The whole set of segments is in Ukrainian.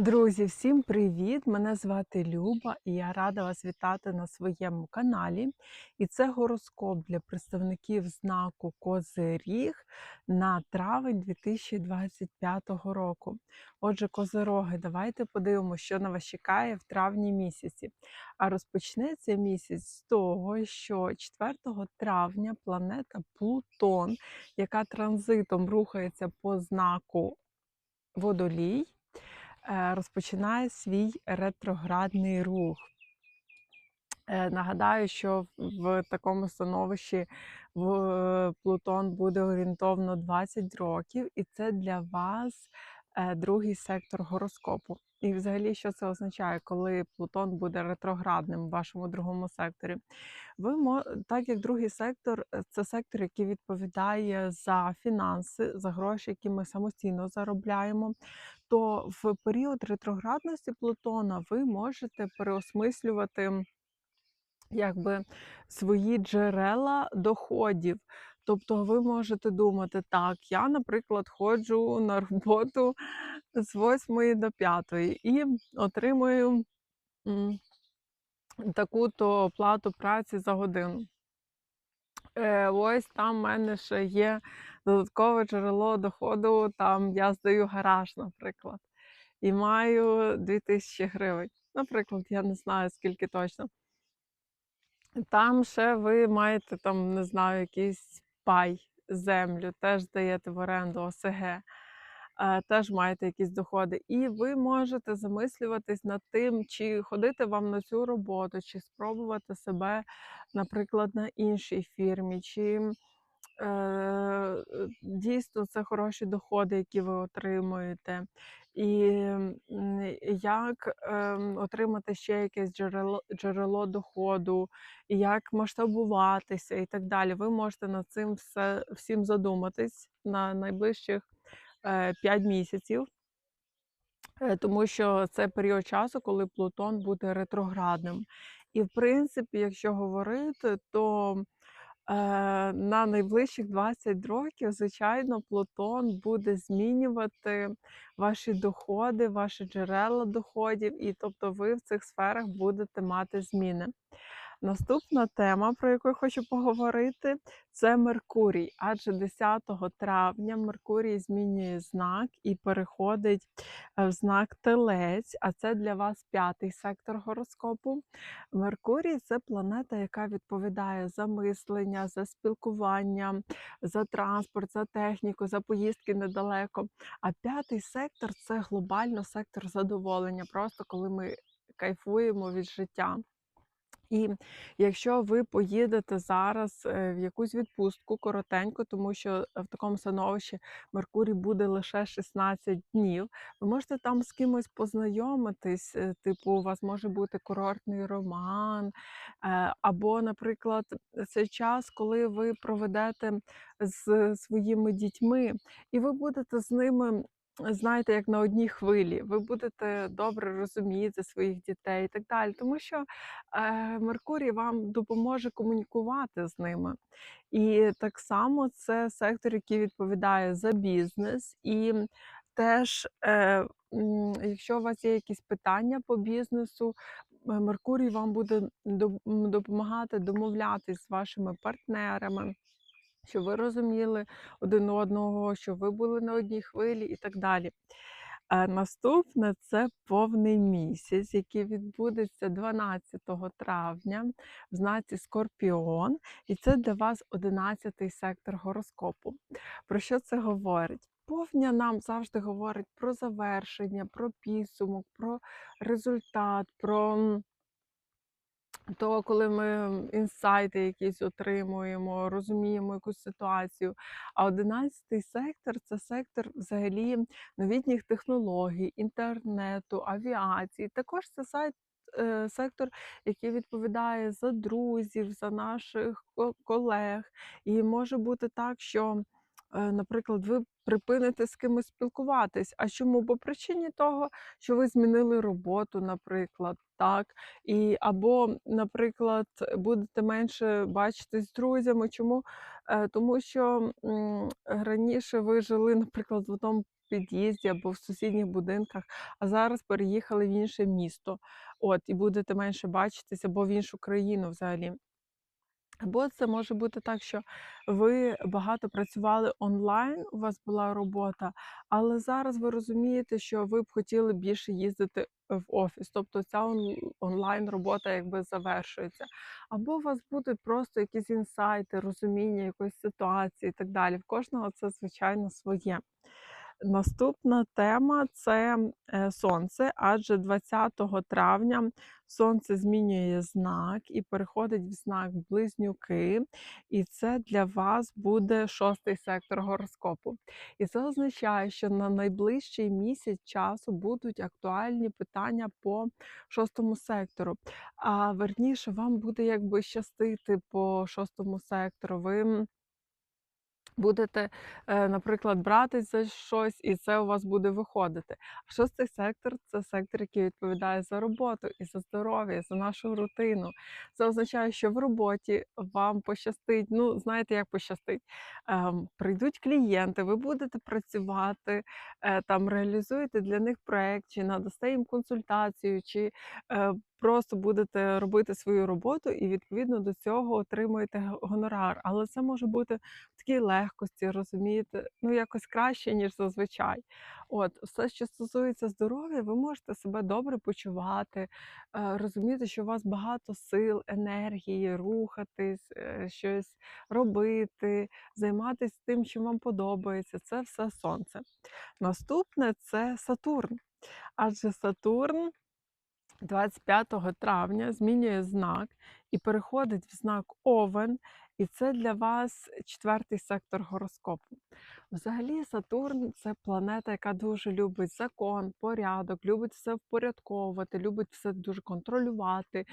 Друзі, всім привіт! Мене звати Люба і я рада вас вітати на своєму каналі. І це гороскоп для представників знаку Козиріг на травень 2025 року. Отже, козироги, давайте подивимося, що на вас чекає в травні місяці. А розпочнеться місяць з того, що 4 травня планета Плутон, яка транзитом рухається по знаку Водолій розпочинає свій ретроградний рух. Е, Нагадаю, що в такому становищі е, Плутон буде орієнтовно 20 років, і це для вас е, другий сектор гороскопу. І взагалі, що це означає, коли Плутон буде ретроградним в вашому другому секторі? Ви так як другий сектор е, це сектор, який відповідає за фінанси, за гроші, які ми самостійно заробляємо. То в період ретроградності Плутона ви можете переосмислювати якби свої джерела доходів. Тобто ви можете думати, так, я, наприклад, ходжу на роботу з 8 до 5 і отримую таку-то оплату праці за годину. Е, ось там в мене ще є додаткове джерело доходу, там я здаю гараж, наприклад, і маю 2000 гривень. Наприклад, я не знаю скільки точно. Там ще ви маєте там, не знаю, якийсь пай, землю, теж здаєте в оренду ОСГ, теж маєте якісь доходи. І ви можете замислюватись над тим, чи ходити вам на цю роботу, чи спробувати себе, наприклад, на іншій фірмі, чи е, дійсно це хороші доходи, які ви отримуєте. І як ем, отримати ще якесь джерело, джерело доходу, і як масштабуватися і так далі. Ви можете над цим все, всім задуматись на найближчих е, 5 місяців, е, тому що це період часу, коли Плутон буде ретроградним. І в принципі, якщо говорити, то е, на найближчих 20 років, звичайно, Плутон буде змінювати ваші доходи, ваші джерела доходів, і тобто ви в цих сферах будете мати зміни. Наступна тема, про яку я хочу поговорити, це Меркурій. Адже 10 травня Меркурій змінює знак і переходить е, в знак Телець, а це для вас п'ятий сектор гороскопу. Меркурій це планета, яка відповідає за мислення, за спілкування, за транспорт, за техніку, за поїздки недалеко. А п'ятий сектор це глобально сектор задоволення, просто коли ми кайфуємо від життя. І якщо ви поїдете зараз е, в якусь відпустку коротенько, тому що в такому становищі Меркурій буде лише 16 днів, ви можете там з кимось познайомитись, е, типу, у вас може бути курортний роман, е, або, наприклад, це час, коли ви проведете з своїми дітьми, і ви будете з ними. Знаєте, як на одній хвилі, ви будете добре розуміти своїх дітей і так далі, тому що е, Меркурій вам допоможе комунікувати з ними. І так само це сектор, який відповідає за бізнес, і теж, е, якщо у вас є якісь питання по бізнесу, е, Меркурій вам буде допомагати домовлятись з вашими партнерами. Щоб ви розуміли один одного, щоб ви були на одній хвилі і так далі. Е, Наступне це повний місяць, який відбудеться 12 травня в знаці Скорпіон, і це для вас 11-й сектор гороскопу. Про що це говорить? Повня нам завжди говорить про завершення, про підсумок, про результат, про то, коли ми інсайти якісь отримуємо, розуміємо якусь ситуацію. А одинадцятий сектор це сектор взагалі новітніх технологій, інтернету, авіації. Також це сайт. е, Сектор, який відповідає за друзів, за наших колег. І може бути так, що, наприклад, ви припините з кимось спілкуватись. А чому? По причині того, що ви змінили роботу, наприклад, так. І або, наприклад, будете менше бачитись з друзями. Чому? Е, Тому що раніше ви жили, наприклад, в одному під'їзді або в сусідніх будинках, а зараз переїхали в інше місто. От, і будете менше бачитися або в іншу країну взагалі. Або це може бути так, що ви багато працювали онлайн, у вас була робота, але зараз ви розумієте, що ви б хотіли більше їздити в офіс. Тобто ця онлайн робота якби завершується. Або у вас будуть просто якісь інсайти, розуміння якоїсь ситуації і так далі. В кожного це звичайно своє. Наступна тема це е, сонце, адже 20 травня сонце змінює знак і переходить в знак близнюки, і це для вас буде шостий сектор гороскопу. І це означає, що на найближчий місяць часу будуть актуальні питання по шостому сектору. А верніше, вам буде якби щастити по шостому сектору. Ви будете, е, наприклад, братись за щось, і це у вас буде виходити. А шостий сектор це сектор, який відповідає за роботу і за здоров'я, за нашу рутину. Це означає, що в роботі вам пощастить. Ну, знаєте, як пощастить? Ем, прийдуть клієнти, ви будете працювати, е, там реалізуєте для них проект, чи надасте їм консультацію, чи е, просто будете робити свою роботу, і відповідно до цього отримуєте гонорар. Але це може бути в такій легкості, розумієте, ну якось краще, ніж зазвичай. От, все, що стосується здоров'я, ви можете себе добре почувати, е, розуміти, що у вас багато сил, енергії, рухатись, е, щось робити, займатися тим, що вам подобається. Це все сонце. Наступне це Сатурн. Адже Сатурн 25 травня змінює знак і переходить в знак Овен, і це для вас четвертий сектор гороскопу. Взагалі, Сатурн це планета, яка дуже любить закон, порядок, любить все впорядковувати, любить все дуже контролювати.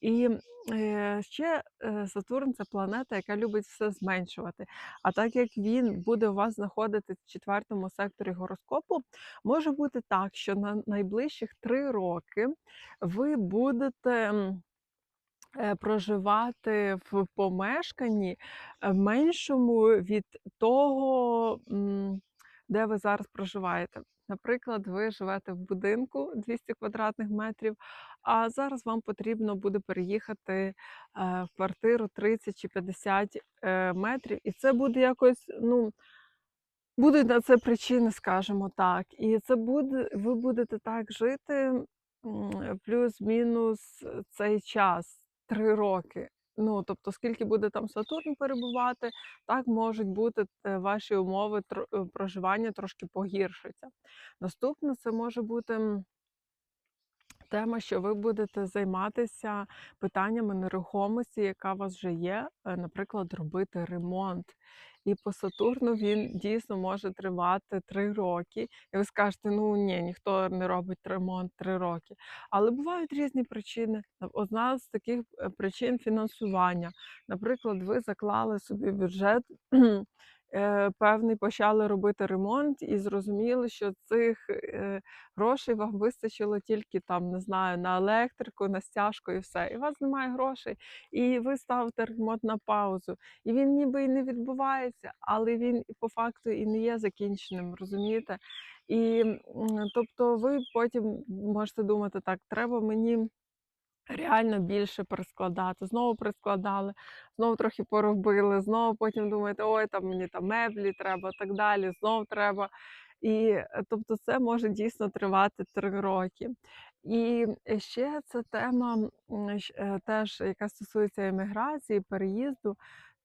І е, ще е, Сатурн це планета, яка любить все зменшувати. А так як він буде у вас знаходитись в четвертому секторі гороскопу, може бути так, що на найближчих три роки ви будете. Е, Проживати в помешканні е, меншому від того, де ви зараз проживаєте. Наприклад, ви живете в будинку 200 квадратних метрів, а зараз вам потрібно буде переїхати е, в квартиру 30 чи 50 е, метрів, і це буде якось, ну, Будуть на це причини, скажімо так. І це буде ви будете так жити, плюс-мінус цей час 3 роки. Ну, тобто, скільки буде там Сатурн перебувати, так можуть бути е, ваші умови е, проживання трошки погіршаться. Наступне це може бути, Тема, що ви будете займатися питаннями нерухомості, яка у вас вже є, е, наприклад, робити ремонт. І по Сатурну він дійсно може тривати 3 роки. І ви скажете, ну ні, ніхто не робить ремонт 3 роки. Але бувають різні причини. Одна з таких е, причин фінансування. Наприклад, ви заклали собі бюджет. е, Певний почали робити ремонт і зрозуміли, що цих е, Грошей вам вистачило тільки там, не знаю, на електрику, на стяжку і все. І у вас немає грошей, і ви ставите ремонт на паузу. І він ніби і не відбувається, але він по факту і не є закінченим, розумієте? І тобто ви потім можете думати, так, треба мені. Реально більше перескладати. Знову перескладали, знову трохи поробили, знову потім думаєте, ой, там мені там меблі треба, так далі, знов треба. І е, тобто це може дійсно тривати 3 роки. І е, ще це тема е, теж, яка стосується еміграції, переїзду,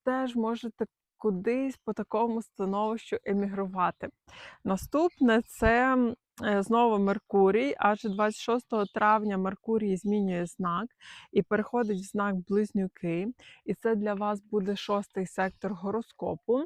теж можете кудись по такому становищу емігрувати. Наступне це знову Меркурій, адже 26 травня Меркурій змінює знак і переходить в знак Близнюки. І це для вас буде шостий сектор гороскопу.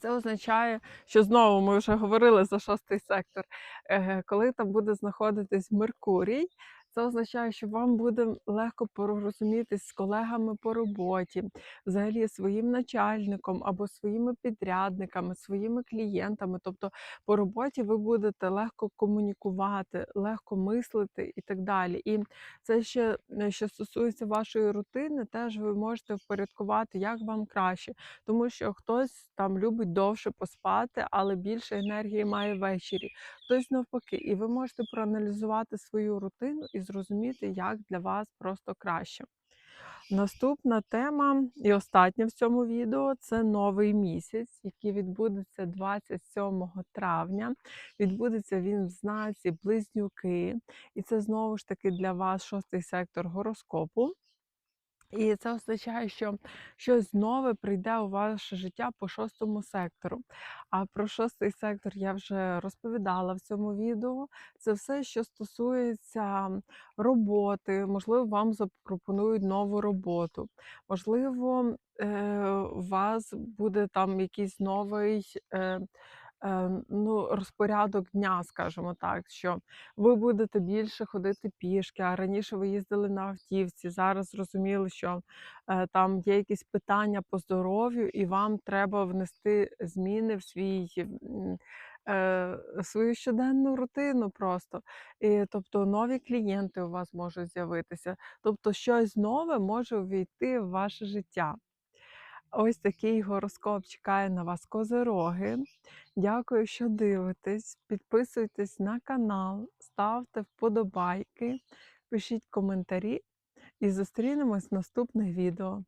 Це означає, що знову ми вже говорили за шостий сектор. Е, Коли там буде знаходитись Меркурій, Це означає, що вам буде легко порозумітись з колегами по роботі, взагалі своїм начальником або своїми підрядниками, своїми клієнтами. Тобто по роботі ви будете легко комунікувати, легко мислити і так далі. І це ще е, що стосується вашої рутини, теж ви можете впорядкувати, як вам краще. Тому що хтось там любить довше поспати, але більше енергії має ввечері, хтось навпаки. І ви можете проаналізувати свою рутину і зрозуміти, як для вас просто краще. Наступна тема і остання в цьому відео це новий місяць, який відбудеться 27 травня. Відбудеться він в знаці Близнюки, і це знову ж таки для вас шостий сектор гороскопу. І це означає, що щось нове прийде у ваше життя по шостому сектору. А про шостий сектор я вже розповідала в цьому відео. Це все, що стосується роботи, можливо, вам запропонують нову роботу, можливо, е, у вас буде там якийсь новий. Е, ну, розпорядок дня, скажімо так, що ви будете більше ходити пішки, а раніше ви їздили на автівці. Зараз зрозуміли, що е, там є якісь питання по здоров'ю, і вам треба внести зміни в свій. е, Свою щоденну рутину просто. І, тобто нові клієнти у вас можуть з'явитися. Тобто щось нове може увійти в ваше життя. Ось такий гороскоп чекає на вас козироги. Дякую, що дивитесь. Підписуйтесь на канал, ставте вподобайки, пишіть коментарі і зустрінемось в наступних відео.